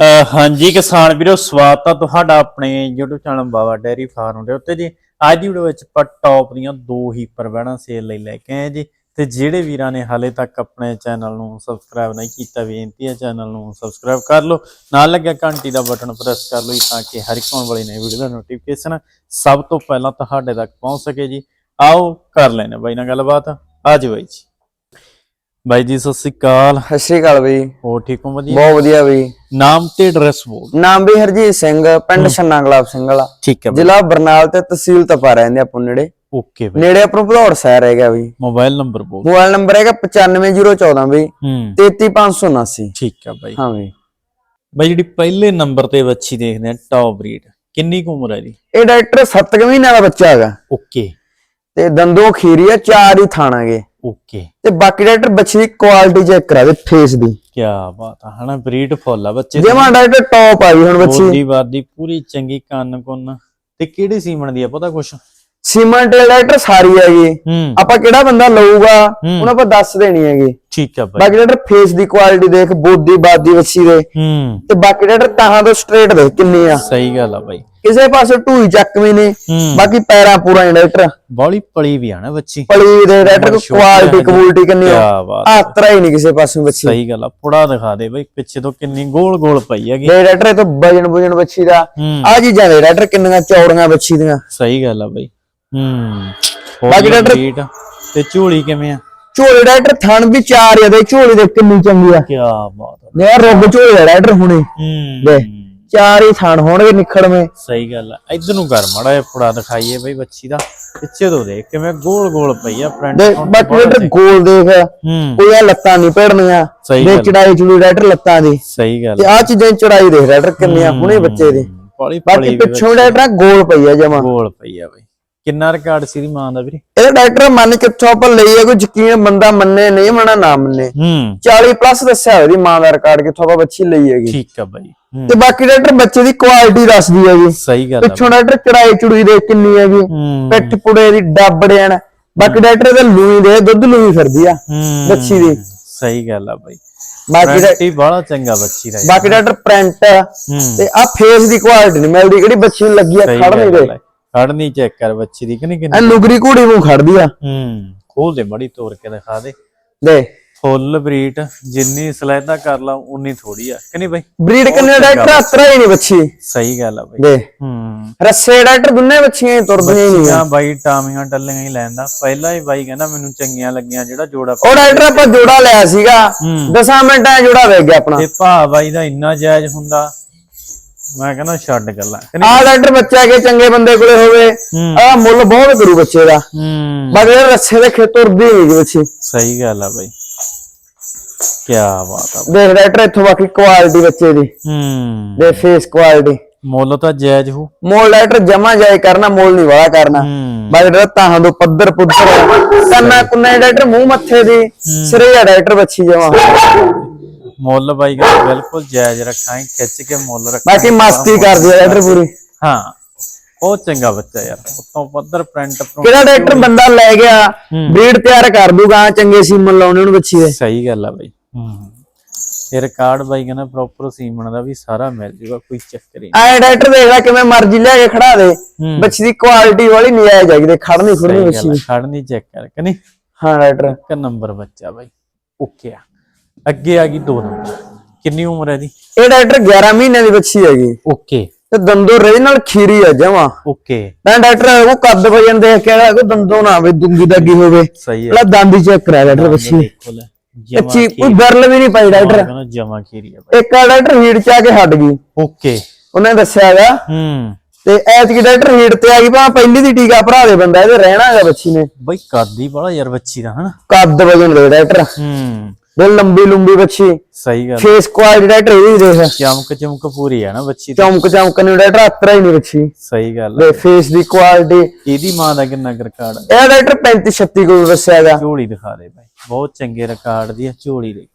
ਹਾਂਜੀ ਕਿਸਾਨ ਵੀਰੋ, ਸਵਾਗਤ ਆ ਤੁਹਾਡਾ ਆਪਣੇ YouTube channel Baba dairy farm ਦੇ ਉੱਤੇ ਜੀ। ਅੱਜ ਦੀ ਵੀਡੀਓ ਵਿੱਚ ਆਪਾਂ ਟੌਪ ਦੀਆਂ ਦੋ ਹੀ ਪ੍ਰਵੈਣਾ ਸੇਲ ਲਈ ਲੈ ਕੇ ਆਏ ਜੀ। ਤੇ ਜਿਹੜੇ ਵੀਰਾਂ ਨੇ ਹਾਲੇ ਤੱਕ ਆਪਣੇ ਚੈਨਲ ਨੂੰ ਸਬਸਕ੍ਰਾਈਬ ਨਹੀਂ ਕੀਤਾ, ਬੇਨਤੀ ਹੈ ਚੈਨਲ ਨੂੰ ਸਬਸਕ੍ਰਾਈਬ ਕਰ ਲਓ। ਨਾਲ ਲੱਗਿਆ ਘੰਟੀ ਦਾ ਬਟਨ ਪ੍ਰੈਸ ਕਰ ਲਓ ਜੀ, ਤਾਂ ਕਿ ਹਰ ਇੱਕ ਆਉਣ ਵਾਲੀ ਨਵੀਂ ਵੀਡੀਓ ਦਾ ਨੋਟੀਫਿਕੇਸ਼ਨ ਸਭ ਤੋਂ ਪਹਿਲਾਂ ਤੁਹਾਡੇ ਤੱਕ ਪਹੁੰਚ ਸਕੇ ਜੀ। ਆਓ ਕਰ ਲੈਣੇ ਬਾਈ ਨਾਲ ਗੱਲਬਾਤ। ਅੱਜ ਬਾਈ ਜੀ। ਬਾਈ ਜੀ ਸਤਿ ਸ੍ਰੀ ਅਕਾਲ। ਸਤਿ ਸ਼੍ਰੀ ਅਕਾਲ ਬਈ। ਹੋਰ ਠੀਕ ਹੋ ਵਧੀਆ? ਬਹੁਤ ਵਧੀਆ ਬਈ। ਨਾਮ ਤੇ ਐਡਰੈਸ ਬੋਲ ਨਾਮ ਵੀ ਹਰਜੀਤ ਸਿੰਘ ਪਿੰਡ ਛੰਨਾ ਗੁਲਾਬ ਸਿੰਘ ਵਾਲਾ। ਠੀਕ ਹੈ ਬਾਈ। ਜ਼ਿਲ੍ਹਾ ਬਰਨਾਲ ਤੇ ਤਹਿਸੀਲ ਤਪਾ ਰਹਿੰਦੇ ਆਪਾਂ ਨੇੜੇ। ਓਕੇ ਬਾਈ। ਨੇੜੇ ਆਪਣਾ ਭਦੌੜ ਸ਼ਹਿਰ ਹੈਗਾ ਬਈ। ਮੋਬਾਈਲ ਨੰਬਰ ਬੋਲ ਮੋਬਾਈਲ ਨੰਬਰ ਹੈਗਾ 95014 ਬਈ। ਹੂੰ। 33579 ਠੀਕ ਹੈ ਬਾਈ। ਹਾਂ ਬਈ। ਬਾਈ ਜਿਹੜੀ ਪਹਿਲੇ ਨੰਬਰ ਤੇ ਵੱਛੀ ਦੇਖਦੇ ਆ ਟੌਪ ਬਰੀਡ ਕਿੰਨੀ ਕੁ ਉਮਰ ਹੈ ਦੀ ਇਹ ਡਾਕਟਰ 7 ਮਹੀਨਿਆਂ ਦਾ ਬੱਚਾ ਹੈਗਾ। ਓਕੇ। ਤੇ ਦੰਦੋਂ ਖੀਰੀ ਆ ਚਾਰ ਹੀ ਥਾਣਾਗੇ ਓਕੇ ਤੇ ਬਾਕੀ ਡਾਕਟਰ ਬੱਚੇ ਦੀ ਕੁਆਲਿਟੀ ਚੈੱਕ ਕਰਾ ਦੇ ਫੇਸ ਦੀ। ਕੀ ਬਾਤ ਆ ਹਨਾ ਬਰੀਡ ਫੁੱਲ ਆ ਬੱਚੇ ਜਿਵੇਂ ਡਾਕਟਰ ਟੌਪ ਆ ਗਈ ਹੁਣ ਬੱਚੀ। ਬੋਡੀ ਵਾਦੀ ਪੂਰੀ ਚੰਗੀ ਕੰਨ ਕੁੰਨ ਤੇ ਕਿਹੜੇ ਸੀਮਣ ਦੀ ਆ ਪਤਾ ਕੁਛ? ਸੀਮੈਂਟ ਡਾਕਟਰ ਸਾਰੀ ਹੈਗੀ ਹੂੰ। ਆਪਾਂ ਕਿਹੜਾ ਬੰਦਾ ਲਊਗਾ ਹੂੰ। ਉਹਨਾਂ ਆਪਾਂ ਦੱਸ ਦੇਣੀ ਹੈਗੀ। ਠੀਕ ਆ ਬਾਈ ਬਾਕੀ ਡਾਕਟਰ ਫੇਸ ਦੀ ਕੁਆਲਿਟੀ ਦੇਖ ਬੋਦੀ ਬਾਦੀ ਬੱਚੀ ਦੇ। ਹੂੰ। ਤੇ ਬਾਕੀ ਡਾਕਟਰ ਤਾਹਾਂ ਤੋਂ ਸਟ੍ਰੇਟ ਦੇ ਕਿੰਨੀ ਆ। ਸਹੀ ਗੱਲ ਆ ਬਾਈ ਕਿਸੇ ਪਾਸੇ ਢੂਈ ਚੱਕਵੀਂ ਨੇ ਹੂੰ। ਬਾਕੀ ਪੈਰਾਂ ਪੂਰਾ ਡਾਕਟਰ ਬੌਲੀ ਪਲੀ ਵੀ ਆ ਨਾ ਬੱਚੀ ਪਲੀ ਦੇ ਡਾਕਟਰ ਛੋਟੀ ਕੁਆਲਿਟੀ। ਕਬੂਲਟੀ ਕਿੰਨੀ ਆ। ਕਿਆ ਬਾਤ। ਆਤਰਾ ਹੀ ਨਹੀਂ ਕਿਸੇ ਪਾਸੋਂ ਬੱਚੀ ਸਹੀ ਗੱਲ ਆ ਪੁੜਾ ਦਿਖਾ ਦੇ ਬਾਈ ਪਿੱਛੇ ਤੋਂ ਕਿੰਨੀ ਗੋਲ ਗੋਲ ਪਈ ਹੈਗੀ। ਦੇ ਇਹ ਤੋਂ ਵਜਨ ਵਜਨ ਬੱਚੀ ਦਾ। ਹੂੰ। ਆ ਚੀਜ਼ਾਂ ਦੇ ਡਾਕਟਰ ਕਿੰਨੀਆਂ ਚੌੜੀਆਂ ਬੱਚੀ ਦੀਆਂ। ਸਹੀ ਗੱਲ ਆ ਬਾਈ। ਹੂੰ। ਬਾਕੀ ਡਾਕਟਰ- ਤੇ ਝੋਲੀ ਕਿਵੇਂ ਆ? ਝੋਲੇ ਡਾਕਟਰ ਥਣ ਵੀ ਚਾਰ ਆ ਦੇ ਝੋਲੇ ਦੇ ਕਿੰਨੀ ਚੰਗੀ ਆ। ਕੀ ਬਾਤ ਆ। ਨੇ ਰੁੱਗ ਝੋਲੇ ਡਾਕਟਰ ਹੁਣੇ। ਹੂੰ। ਦੇ ਚਾਰ ਹੀ ਥਣ ਹੋਣਗੇ ਨਿਖੜਵੇਂ। ਸਹੀ ਗੱਲ ਆ। ਇਧਰ ਨੂੰ ਕਰ ਮੜਾ ਇਹ ਪੁੜਾ ਦਿਖਾਈਏ ਬਈ ਬੱਚੀ ਦਾ। ਪਿੱਛੇ ਤੋਂ ਦੇਖ ਕਿਵੇਂ ਗੋਲ ਗੋਲ ਪਈ ਆ ਫਰੰਟ ਦੇ ਬਾਕੀ ਡਾਕਟਰ ਗੋਲ ਦੇਖ। ਹੂੰ। ਕੋਈ ਆ ਲੱਤਾਂ ਨਹੀਂ ਭੇੜਨੀਆਂ ਸਹੀ ਦੇ ਚੜਾਈ ਚੁੜੀ ਡਾਕਟਰ ਲੱਤਾਂ ਦੀ। ਸਹੀ ਗੱਲ ਤੇ ਆ ਚੀਜ਼ਾਂ ਚੜਾਈ ਦੇਖ ਡਾਕਟਰ ਕਿੰਨੀਆਂ ਹੁਣੇ ਬੱਚੇ ਦੀ। ਬਾਕੀ ਪਿੱਛੋਂ ਡਾਕਟਰ ਗੋਲ ਪਈ ਆ ਜਮਾ। ਗੋਲ ਪਈ ਆ ਬਈ। ਕਿੰਨਾ ਰਿਕਾਰਡ ਸੀ ਦੀ ਮਾਂ ਦਾ ਵੀਰੇ? ਇਹ ਡਾਕਟਰ ਮੰਨ ਕਿੱਥੋਂ ਆਪਾਂ ਲਈ ਆ ਕੋਈ ਯਕੀਨ ਬੰਦਾ ਮੰਨੇ ਨਹੀਂ ਮਨਾ ਨਾ ਮੰਨੇ। ਹੂੰ। 40 ਪਲੱਸ ਦੱਸਿਆ ਉਹਦੀ ਮਾਂ ਦਾ ਰਿਕਾਰਡ ਕਿੱਥੋਂ ਆਪਾਂ ਬੱਚੀ ਲਈ ਹੈਗੀ। ਠੀਕ ਆ ਬਾਈ। ਹੂੰ। ਤੇ ਬਾਕੀ ਡਾਕਟਰ ਬੱਚੇ ਦੀ ਕੁਆਲਿਟੀ ਦੱਸਦੀ ਹੈਗੀ ਸਹੀ ਗੱਲ ਆ ਪਿੱਛੋਂ ਡਾਕਟਰ ਚੜਾਈ ਚੁੜੀ ਦੇ ਕਿੰਨੀ ਹੈਗੀ ਹੂੰ। ਪਿੱਠ ਪੁੜੇ ਦੀ ਡੱਬੜਿਆਣ ਬਾਕੀ ਡਾਕਟਰ ਇਹਦਾ ਲੂਈ ਦੇ ਦੁੱਧ ਲੂਈ ਫਿਰਦੀ ਆ ਹੂੰ। ਬੱਚੀ ਦੀ। ਸਹੀ ਗੱਲ ਆ ਬਾਈ। ਬਾਕੀ ਡਾ- ਰੈਂਟੀ ਬੜਾ ਚੰਗਾ ਬੱਚੀ ਦਾ। ਬਾਕੀ ਡਾਕਟਰ ਪ੍ਰਿੰਟ ਹੂੰ। ਤੇ ਆ ਫੇਸ ਦੀ ਕੁਆਲਿਟੀ ਨਹੀਂ ਮਿਲਦੀ ਕਿਹੜੀ ਬੱਚੀ ਨੂੰ ਲੱਗੀ ਆ ਖੜ ਨਹੀਂ ਦੇ ਆ ਖੜ ਨਹੀਂ ਚੈੱਕ ਕਰ ਬੱਚੀ ਦੀ ਕਿ ਨਹੀਂ ਐ ਕਿੰਨੀ ਲੁਗਰੀ ਘੋੜੀ ਨੂੰ ਖੜਦੀ ਆ। ਹੂੰ ਖੋਲ ਦੇ ਮੜੀ ਤੋੜ ਕੇ ਦਿਖਾ ਦੇ। ਦੇ। ਫੁੱਲ ਬਰੀਟ ਜਿੰਨੀ ਸਲਾਈਦਾ ਕਰ ਲਾ ਉਨੀ ਥੋੜੀ ਆ। ਕਿ ਨਹੀਂ ਬਾਈ? ਬਰੀਡ ਕਿੰਨੇ ਡਾਕਟਰ ਅਤਰਾ ਹੀ ਨਹੀਂ ਬੱਚੀ ਸਹੀ ਗੱਲ ਆ ਬਾਈ। ਦੇ। ਹੂੰ। ਰੱਸੇ ਡਾਕਟਰ ਦੁੰਨੇ ਬੱਚੀਆਂ ਹੀ ਤੁਰਦੀਆਂ ਹੀ ਨਹੀਂ ਬੱਚੀਆਂ ਬਾਈ ਟਾਮੀਆਂ ਟੱਲੀਆਂ ਹੀ ਲੈਂਦਾ। ਪਹਿਲਾਂ ਹੀ ਬਾਈ ਕਹਿੰਦਾ ਮੈਨੂੰ ਚੰਗੀਆਂ ਲੱਗੀਆਂ ਜਿਹੜਾ ਜੋੜਾ ਉਹ ਡਾਕਟਰ ਆਪਾਂ ਜੋੜਾ ਲਿਆ ਸੀਗਾ। ਹੂੰ। 10 ਮਿੰਟਾਂ 'ਚ ਜੋੜਾ ਵੇਚ ਗਿਆ ਆਪਣਾ। ਤੇ ਭਾ ਬਾਈ ਦਾ ਇੰਨਾ ਜਾਇਜ਼ ਹੁੰਦਾ। ਮੈਂ ਕਹਿੰਦਾ ਛੱਡ ਗੱਲਾਂ। ਕਿ ਨਹੀਂ ਆ ਡਾਕਟਰ ਬੱਚਾ ਕੇ ਚੰਗੇ ਬੰਦੇ ਕੋਲੇ ਹੋਵੇ ਹੂੰ। ਆ ਮੁੱਲ ਬਹੁਤ ਕਰੂ ਬੱਚੇ ਦਾ। ਹੂੰ। ਬਾਕੀ ਇਹ ਰੱਸੇ ਦੇ ਖੇਤ ਤੁਰਦੀ ਨਹੀਂ ਬੱਚੀ। ਸਹੀ ਗੱਲ ਆ ਬਾਈ। ਕੀ ਬਾਤ ਆ ਦੇਖ ਡਾਕਟਰ ਇੱਥੋਂ ਬਾਕੀ ਕੁਆਲਿਟੀ ਬੱਚੇ ਦੀ। ਹੂੰ। ਦੇ ਫੇਸ ਕੁਆਲਿਟੀ ਮੁੱਲ ਤਾਂ ਜਾਇਜ਼ ਹੋ ਮੋਲ ਡਾਕਟਰ ਜਮਾ ਜਾਏ ਕਰਨਾ ਮੋਲ ਨਹੀਂ ਵਾਲਾ ਕਰਨਾ। ਡਾਕਟਰ ਤਾਹਾਂ ਤੋਂ ਪੱਧਰ ਪੁੱਧਰ ਕੰਨਾ ਕੁੰਨਾ ਡਾਕਟਰ ਮੂੰਹ ਮੱਥੇ ਦੀ ਸਿਰੇ ਡਾਕਟਰ ਬੱਚੀ ਜਮਾ। ਮੁੱਲ ਬਾਈ ਕਹਿੰਦਾ ਬਿਲਕੁਲ ਜਾਇਜ਼ ਰੱਖਾਂ ਖਿੱਚ ਕੇ ਮੁੱਲ ਰੱਖਾਂ ਬਾਕੀ ਮਸਤੀ ਕਰਦੀ ਆ ਡਾਕਟਰ ਪੂਰੀ। ਹਾਂ ਬਹੁਤ ਚੰਗਾ ਬੱਚਾ ਯਾਰ ਉਤੋਂ ਪੱਧਰ ਪ੍ਰਿੰਟ ਕਿਹੜਾ ਡਾਕਟਰ ਬੰਦਾ ਲੈ ਗਿਆ ਬਰੀਡ ਤਿਆਰ ਕਰ ਦੂਗਾ ਚੰਗੇ ਸੀਮਨ ਲਾਉਣੇ ਉਹਨੂੰ ਬੱਚੀ ਦੇ। ਸਹੀ ਗੱਲ ਆ ਬਾਈ। ਹੂੰ ਇਹ ਰਿਕਾਰਡ ਬਾਈ ਕਹਿੰਦਾ ਪ੍ਰੋਪਰ ਸੀਮਣ ਦਾ ਵੀ ਸਾਰਾ ਮਿਲ ਜੂਗਾ ਕੋਈ ਚੱਕਰ ਹੀ ਐ ਡਾਕਟਰ ਦੇਖ ਲੈ ਕਿਵੇਂ ਮਰਜ਼ੀ ਲਿਆ ਕੇ ਖੜਾ ਦੇ। ਬੱਚੀ ਦੀ ਕੁਆਲਿਟੀ ਵਾਲੀ ਨਜਾਇਜ਼ ਹੈਗੀ ਦੇ ਖੜਨੀ ਨਹੀਂ ਬੱਚੀ ਗੱਲ ਦੀ। ਖੜ ਨਹੀਂ ਚੈੱਕ ਕਰ ਕਿ ਨਹੀਂ? ਹਾਂ ਡਾਕਟਰ ਇੱਕ ਨੰਬਰ ਬੱਚਾ ਬਾਈ ਓਕੇ ਆ। ਅੱਗੇ ਆ ਗਈ ਦੋ ਨੰਬਰ। ਕਿੰਨੀ ਉਮਰ ਹੈ ਦੀ ਇਹ ਡਾਕਟਰ 11 ਮਹੀਨਿਆਂ ਦੀ ਬੱਚੀ ਹੈਗੀ। ਓਕੇ। ਤੇ ਦੰਦੋ ਰੀਜਨਲ ਖੀਰੀ ਆ ਜਮਾ। ਓਕੇ। ਮੈਂ ਡਾਕਟਰ ਉਹ ਕੱਦ ਵਜਨ ਦੇਖ ਕੇ ਕੋਈ ਦੰਦੋਂ ਨਾ ਆਵੇ ਦੁੰਗੀ ਦੱਗੀ ਹੋਵੇ। ਸਹੀ ਹੈ। ਦੰਦ ਹੀ ਚੈੱਕ ਕਰਾ ਡਾਕਟਰ ਬੱਚੀ ਬੱਚੀ ਕੋਈ ਬਰਲ ਵੀ ਨਹੀਂ ਪਾਈ ਡਾਕਟਰ। ਕਹਿੰਦਾ ਜਮਾ ਖੀਰੀ ਆ ਇੱਕ ਆ ਡਾਕਟਰ ਹੀਟ ਚ ਆ ਕੇ ਹਟ ਗਈ। ਓਕੇ। ਉਹਨੇ ਦੱਸਿਆ ਹੈਗਾ। ਹੂੰ। ਤੇ ਐਤਕੀ ਡਾਕਟਰ ਹੀਟ ਤੇ ਆ ਗਈ ਭਾਵੇਂ ਪਹਿਲੀ ਦੀ ਟੀਕਾ ਭਰਾ ਦੇ ਬੰਦਾ ਇਹਦੇ ਰਹਿਣਾ ਹੈਗਾ ਬੱਚੀ ਨੇ। ਬਾਈ ਕਰਦੀ ਬੜਾ ਯਾਰ ਬੱਚੀ ਦਾ ਹਨਾ? ਕੱਦ ਵਜਨ ਦੇ ਡਾਕਟਰ। ਹੂੰ। ਬਿਲ ਲੰਬੀ ਲੰਬੀ ਬੱਚੀ। ਸਹੀ ਗੱਲ। ਫੇਸ ਕੁਆਲਿਟੀ ਡਾਕਟਰ ਇਹ ਵੀ ਦੇਖ। ਚਮਕ ਚਮਕ ਪੂਰੀ ਆ ਨਾ ਬੱਚੀ ਦੀ। ਚਮਕ ਚਮਕ ਨੇ ਡਾਕਟਰ ਅਤਰਾ ਹੀ ਨਹੀਂ ਬੱਚੀ। ਸਹੀ ਗੱਲ। ਦੇ ਫੇਸ ਦੀ ਕੁਆਲਿਟੀ ਇਹਦੀ ਮਾਂ ਦਾ ਕਿੰਨਾ ਰਿਕਾਰਡ ਇਹ ਡਾਕਟਰ 35 36 ਕੋਲ ਦੱਸਿਆ ਹੈਗਾ ਝੋਲੀ ਦਿਖਾ ਦੇ ਬਾਈ। ਬਹੁਤ ਚੰਗੇ ਰਿਕਾਰਡ ਦੀ ਝੋਲੀ ਦੇਖੋ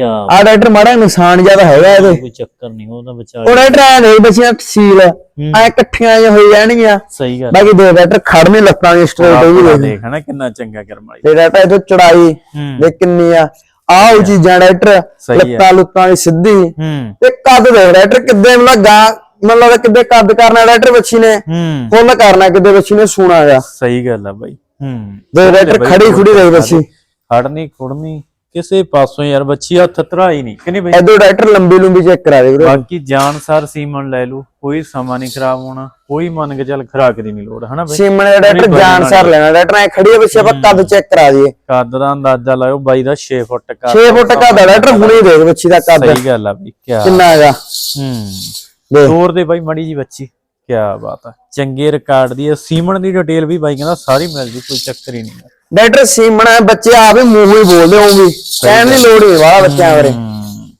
ਲੈ ਕੀ ਆ ਡਾਕਟਰ ਮਾੜਾ ਜਿਹਾ ਨੁਕਸਾਨ ਜ਼ਿਆਦਾ ਹੈਗਾ ਇਹਦੇ। ਕੋਈ ਚੱਕਰ ਨਹੀਂ ਉਹਦਾ ਉਹ ਵਿਚਾਰ ਡਾਕਟਰ ਐ ਨਹੀਂ ਬੱਚੀਆਂ ਤਸੀਲ ਐ ਇਕੱਠੀਆਂ ਜਿਹੀਆਂ ਹੋਈ ਜਾਣਗੀਆਂ। ਸਹੀ ਗੱਲ। ਬਾਕੀ ਦੇ ਡਾਕਟਰ ਖੜਨੇ ਲੱਤਾਂ ਦੀ ਸਟ੍ਰੇਟ ਉਹ ਵੀ ਆਪਣਾ ਦੇਖ। ਹਨਾ ਕਿੰਨਾ ਚੰਗਾ ਕਰਮ ਵਾਲੀ ਤੇ ਡਾਕਟਰ ਇਹਦੇ ਚੜਾਈ ਹੂੰ। ਦੇ ਕਿੰਨੀ ਆ ਆਹ ਉਹ ਚੀਜ਼ਾਂ ਡਾਕਟਰ ਹੈ। ਲੱਤਾਂ ਲੁੱਤਾਂ ਦੀ ਸਿੱਧੀ। ਹੂੰ। ਤੇ ਕੱਦ ਦੇਖ ਡਾਕਟਰ ਕਿੱਦੇ ਮਤਲਬ ਗਾਂ ਮਤਲਬ ਕਿੱਦੇ ਕੱਦ ਕਰਨਾ ਡਾਕਟਰ ਬੱਚੀ ਨੇ। ਹੂੰ। ਫੁੱਲ ਕਰਨਾ ਕਿੱਦੇ ਬੱਚੀ ਨੇ ਸੋਣਾ ਗਾ। ਸਹੀ ਗੱਲ ਆ ਬਾਈ। ਹੂੰ ਦੇ ਡਾਕਟਰ ਖੜੀ ਖੁੜੀ ਦੇਖ ਬੱਚੀ। ਖੜਨੀ ਖੁੜਨੀ। ਕਿਸੇ ਪਾਸੋਂ ਯਾਰ ਬੱਚੀ ਹੱਥ ਧਰਾਈ ਨਹੀਂ। ਕਿ ਨਹੀਂ ਬਈ? ਐਦੋਂ ਡਾਕਟਰ ਲੰਬੀ ਲੰਬੀ ਚੈੱਕ ਕਰਾ ਦੇ ਵੀਰੇ। ਬਾਕੀ ਜਾਨਸਾਰ ਸੀਮਨ ਲੈ ਲੂ ਕੋਈ ਸਮਾਂ ਨਹੀਂ ਖਰਾਬ ਹੋਣਾ ਕੋਈ ਮੰਨ ਕੇ ਚੱਲ ਖਰਾਕ ਦੀ ਨਹੀਂ ਲੋੜ ਹਨਾ ਬਈ? ਸੀਮਨ ਦਾ ਡਾਕਟਰ ਜਾਨ ਸਰ ਲੈਣਾ ਡਾਕਟਰ ਐ ਖੜੀ ਬੱਚੀ ਆਪਾਂ ਕੱਦ ਚੈੱਕ ਕਰਾ ਦਈਏ। ਕੱਦ ਦਾ ਅੰਦਾਜ਼ਾ ਲਾਇਓ ਬਾਈ ਦਾ 6 ਫੁੱਟ ਕੱਦ 6 ਫੁੱਟ ਕੱਦ ਡਾਕਟਰ ਹੁਣੇ ਦੇਖ ਬੱਚੀ ਦਾ ਕੱਦ। ਸਹੀ ਗੱਲ ਆ ਬਈ ਕੀ ਕਿੰਨਾ ਹੈਗਾ। ਹੂੰ। ਤੋਰ ਦੇ ਬਾਈ ਮੜੀ ਜੀ ਬੱਚੀ ਕੀ ਬਾਤ ਆ। ਚੰਗੇ ਰਿਕਾਰਡ ਦੀ ਸੀਮਨ ਦੀ ਡਿਟੇਲ ਵੀ ਬਾਈ ਕਹਿੰਦਾ ਸਾਰੀ ਮਿਲ ਜੂ ਕੋਈ ਚੱਕਰ ਹੀ ਨਹੀਂ। ਡਾਕਟਰ ਸੀਮਨ ਹੈ ਬੱਚੇ ਆਪੇ ਮੂੰਹ ਹੀ ਬੋਲਦੇ ਹੋਣਗੇ। ਕਹਿਣ ਦੀ ਲੋੜ ਨਹੀਂ ਵਾਲਾ ਬੱਚਿਆਂ ਬਾਰੇ। ਹੂੰ।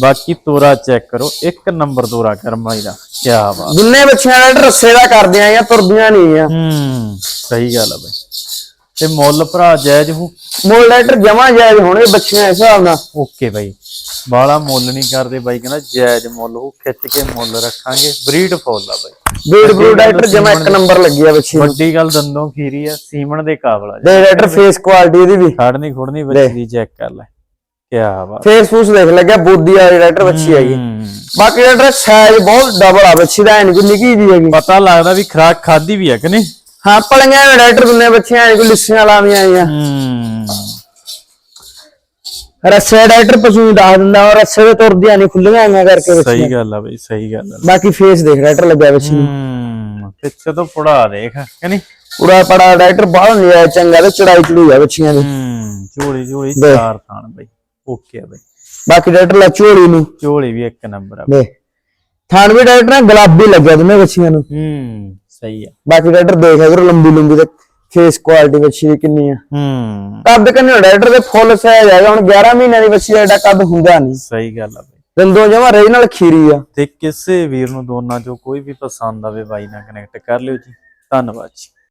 ਬਾਕੀ ਤੋਰਾ ਚੈੱਕ ਕਰੋ ਇੱਕ ਨੰਬਰ ਤੋਰਾ ਕਰਮਾਈ ਦਾ। ਕੀ ਬਾਤ। ਜਿੰਨੇ ਬੱਚਿਆਂ ਦਾ ਰੱਸੇ ਦਾ ਕਰਦੇ ਆ ਜਾਂ ਤੁਰਦੀਆਂ ਨਹੀਂ ਆ। ਹੂੰ ਸਹੀ ਗੱਲ ਆ ਬਾਈ। ਤੇ ਮੁੱਲ ਭਰਾ ਜਾਇਜ਼ ਹੋ ਮੋਲ ਡਾਕਟਰ ਜਮਾ ਜਾਇਜ਼ ਹੋਣੇ ਬੱਚਿਆਂ ਇਸ ਹਿਸਾਬ ਨਾਲ। ਓਕੇ ਬਾਈ। ਬਾਲਾ ਮੁੱਲ ਨਹੀਂ ਕਰਦੇ ਬਾਈ ਕਹਿੰਦਾ ਜਾਇਜ਼ ਮੁੱਲ ਉਹ ਖਿੱਚ ਕੇ ਮੁੱਲ ਰੱਖਾਂਗੇ। ਬਰੀਡ ਫੁੱਲ ਆ ਬਾਈ। ਬੀਡ ਬਰੂ ਡਾਕਟਰ ਜਮਾ ਇੱਕ ਨੰਬਰ ਲੱਗੀ ਆ ਬੱਚੀ ਨੂੰ ਵੱਡੀ ਗੱਲ ਦੰਦੋਂ ਖੀਰੀ ਆ ਸੀਮਣ ਦੇ ਕਾਬਲ ਆ। ਦੇ ਫੇਸ ਕੁਆਲਿਟੀ ਇਹਦੀ ਵੀ। ਖੜਨੀ ਖੁੜਨੀ ਬੱਚੀ ਦੀ ਚੈੱਕ ਕਰ ਲੈ। ਕੀ ਬਾਤ। ਫੇਸ ਫੂਸ ਦੇਖ ਲੱਗਿਆ ਬੋਦੀ ਵਾਲੀ ਡਾਕਟਰ ਬੱਚੀ ਹੈਗੀ। ਬਾਕੀ ਡਾਕਟਰ ਸਾਈਜ਼ ਬਹੁਤ ਡਬਲ ਆ ਬੱਚੀ ਦਾ ਐ ਨਹੀਂ ਕੋਈ ਨਿੱਕੀ ਜੀ ਹੈਗੀ। ਪਤਾ ਲੱਗਦਾ ਵੀ ਖਰਾਕ ਖਾਦੀ ਵੀ ਆ ਕਿ ਨਹੀਂ? ਹਾਂ ਪਲੀਆਂ ਵੀ ਡਾਕਟਰ ਦੁੰਨੇ ਬੱਚਿਆਂ ਐ ਕੋਈ ਲਿੱਸੀਆਂ ਲਾਵੀਆਂ ਆਈਆਂ ਹੂੰ। ਰੱਸੇ ਡਾਕਟਰ ਪਸ਼ੂ ਨੂੰ ਦੱਸ ਦਿੰਦਾ ਔਰ ਰੱਸੇ ਤੇ ਤੁਰਦੀਆਂ ਨਹੀਂ ਖੁੱਲੀਆਂ ਆਈਆਂ ਕਰਕੇ ਬੱਚੀ ਸਹੀ ਗੱਲ ਆ ਬਈ ਸਹੀ ਗੱਲ ਆ। ਬਾਕੀ ਫੇਸ ਦੇਖ ਡਾਕਟਰ ਲੱਗਿਆ ਨੂੰ ਹੂੰ ਪਿੱਛੇ ਤੋਂ ਪੜਾ ਦੇਖ ਕਿ ਨਹੀਂ ਪੂਰਾ ਪੜਾ ਡਾਕਟਰ ਬਾਹਰ ਨਹੀਂ ਆਇਆ ਚੰਗਾ ਤੇ ਚੜਾਈ ਚੜੂਈ ਆ ਬੱਚੀਆਂ ਦੀ। ਹੂੰ ਝੋਲੀ ਝੋਲੀ। ਚਾਰ ਥਾਣ ਬਈ ਓਕੇ ਆ ਬਈ। ਬਾਕੀ ਡਾਕਟਰ ਲਾ ਝੋਲੀ ਨੂੰ। ਝੋਲੀ ਵੀ ਇੱਕ ਨੰਬਰ ਆ ਦੇ ਥਾਣ ਵੀ ਡਾਕਟਰ ਨਾਲ ਗੁਲਾਬੀ ਲੱਗਿਆ ਦੋਨੇ ਬੱਚੀਆਂ ਨੂੰ। ਹੂੰ ਸਹੀ ਆ। ਬਾਕੀ ਡਾਕਟਰ ਦੇਖ ਇਧਰ ਲੰਬੀ ਲੰਬੀ ਤੇ ਫੇਸ ਕੁਆਲਿਟੀ ਬੱਚੀ ਦੀ ਕਿੰਨੀ ਆ। ਹੂੰ। ਕੱਦ ਕਿੰਨੇ ਡਾਕਟਰ ਦੇ ਫੁੱਲ ਸਾਈਜ਼ ਹੈਗਾ ਹੁਣ 11 ਮਹੀਨਿਆਂ ਦੀ ਬੱਚੀ ਦਾ ਐਡਾ ਕੱਦ ਹੁੰਦਾ ਨਹੀਂ। ਸਹੀ ਗੱਲ ਆ ਬਈ। ਦੰਦੋਂ ਜਮਾ ਰਹੀ ਨਾਲ ਖੀਰੀ ਆ। ਤੇ ਕਿਸੇ ਵੀਰ ਨੂੰ ਦੋਨਾਂ ਚੋਂ ਕੋਈ ਵੀ ਪਸੰਦ ਆਵੇ ਬਾਈ ਨਾਲ ਕਨੈਕਟ ਕਰ ਲਿਓ ਜੀ। ਧੰਨਵਾਦ ਜੀ।